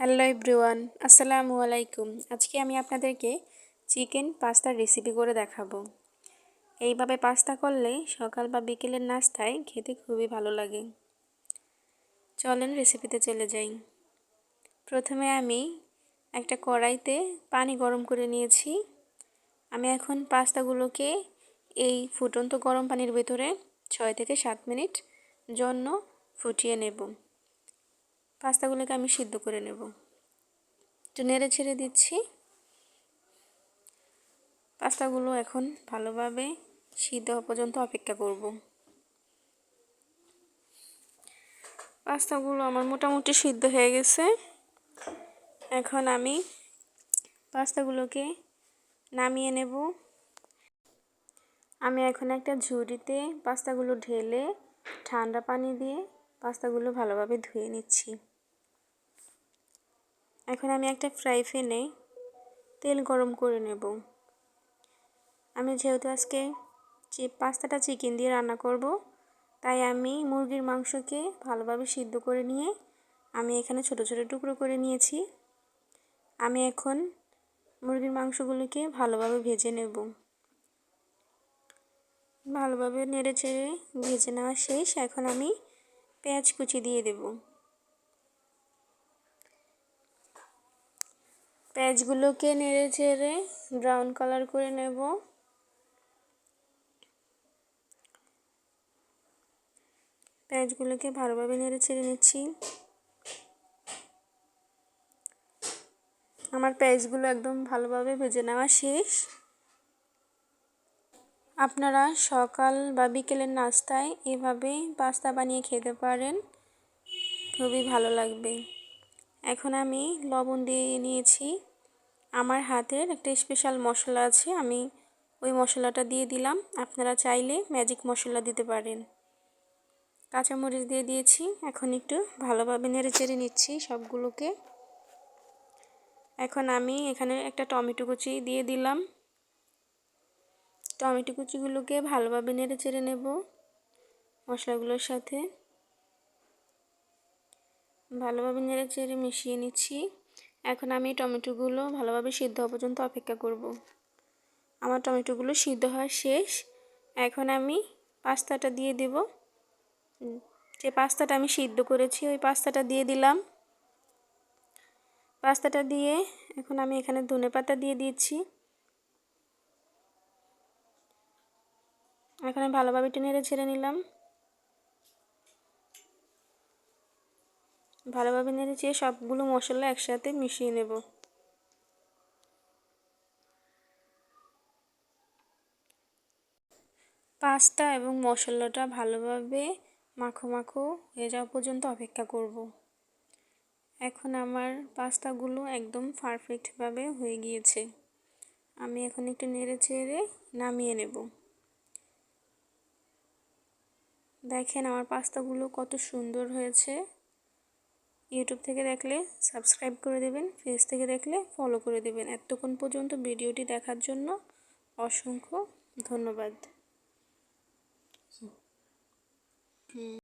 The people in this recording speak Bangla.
হ্যালো এভরিওয়ান, আসসালামু আলাইকুম। আজকে আমি আপনাদেরকে চিকেন পাস্তার রেসিপি করে দেখাবো। এইভাবে পাস্তা করলে সকাল বা বিকেলের নাস্তায় খেতে খুবই ভালো লাগে। চলেন রেসিপিতে চলে যাই। প্রথমে আমি একটা কড়াইতে পানি গরম করে নিয়েছি। আমি এখন পাস্তাগুলোকে এই ফুটন্ত গরম পানির ভেতরে ছয় থেকে সাত মিনিট জন্য ফুটিয়ে নেব। পাস্তাগুলোকে আমি সিদ্ধ করে নেব। একটু নেড়ে ছেড়ে দিচ্ছি। পাস্তাগুলো এখন ভালোভাবে সিদ্ধ হওয়া পর্যন্ত অপেক্ষা করব। পাস্তাগুলো আমার মোটামুটি সিদ্ধ হয়ে গেছে। এখন আমি পাস্তাগুলোকে নামিয়ে নেব। আমি এখন একটা ঝুড়িতে পাস্তাগুলো ঢেলে ঠান্ডা পানি দিয়ে পাস্তাগুলো ভালোভাবে ধুয়ে নিচ্ছি। এখন আমি একটা ফ্রাই প্যানে তেল গরম করে নেব। আমি যেহেতু আজকে পাস্তাটা চিকেন দিয়ে রান্না করব, তাই আমি মুরগির মাংসকে ভালোভাবে সিদ্ধ করে নিয়ে আমি এখানে ছোট ছোট টুকরো করে নিয়েছি। আমি এখন মুরগির মাংসগুলোকে ভালোভাবে ভেজে নেব। ভালোভাবে নেড়ে চেড়ে ভেজে নেওয়া শেষ। এখন আমি পেঁয়াজ কুচি দিয়ে দেব। পেঁয়াজগুলোকে নেড়ে চেড়ে ব্রাউন কালার করে নেব। পেঁয়াজগুলোকে ভালোভাবে নেড়ে চেড়ে নিচ্ছি। আমার পেঁয়াজগুলো একদম ভালোভাবে ভেজে নেওয়া শেষ। আপনারা সকাল বা বিকেলের নাস্তায় এভাবে পাস্তা বানিয়ে খেতে পারেন। খুবই ভালো লাগবে। এখন আমি লবণ দিয়ে নিয়েছি। আমার হাতের একটা স্পেশাল মশলা আছে, আমি ওই মশলাটা দিয়ে দিলাম। আপনারা চাইলে ম্যাজিক মশলা দিতে পারেন। কাঁচামরিচ দিয়ে দিয়েছি। এখন একটু ভালোভাবে নেড়ে চেড়ে নিচ্ছি সবগুলোকে। এখন আমি এখানে একটা টমেটো কুচি দিয়ে দিলাম। টমেটো কুচিগুলোকে ভালোভাবে নেড়ে চেড়ে নেব মশলাগুলোর সাথে। ভালোভাবে নেড়ে চেড়ে মিশিয়ে নিচ্ছি। এখন আমি টমেটোগুলো ভালোভাবে সিদ্ধ হওয়া পর্যন্ত অপেক্ষা করব। আমার টমেটোগুলো সিদ্ধ হওয়া শেষ। এখন আমি পাস্তাটা দিয়ে দেব। যে পাস্তাটা আমি সিদ্ধ করেছি, ওই পাস্তাটা দিয়ে দিলাম। পাস্তাটা দিয়ে এখন আমি এখানে ধনে পাতা দিয়ে দিচ্ছি। এখানে ভালোভাবে একটু নেড়ে ছেড়ে নিলাম। ভালোভাবে নেড়ে চেয়ে সবগুলো মশলা একসাথে মিশিয়ে নেব। পাস্তা এবং মশলাটা ভালোভাবে মাখো মাখো হয়ে যাওয়া পর্যন্ত অপেক্ষা করব। এখন আমার পাস্তাগুলো একদম পারফেক্টভাবে হয়ে গিয়েছে। আমি এখন একটু নেড়ে চেড়ে নামিয়ে নেব। দেখেন আমার পাস্তাগুলো কত সুন্দর হয়েছে। ইউটিউব থেকে দেখলে সাবস্ক্রাইব করে দেবেন ফেস থেকে দেখলে ফলো করে দেবেন। এতক্ষণ পর্যন্ত ভিডিওটি দেখার জন্য অসংখ্য ধন্যবাদ।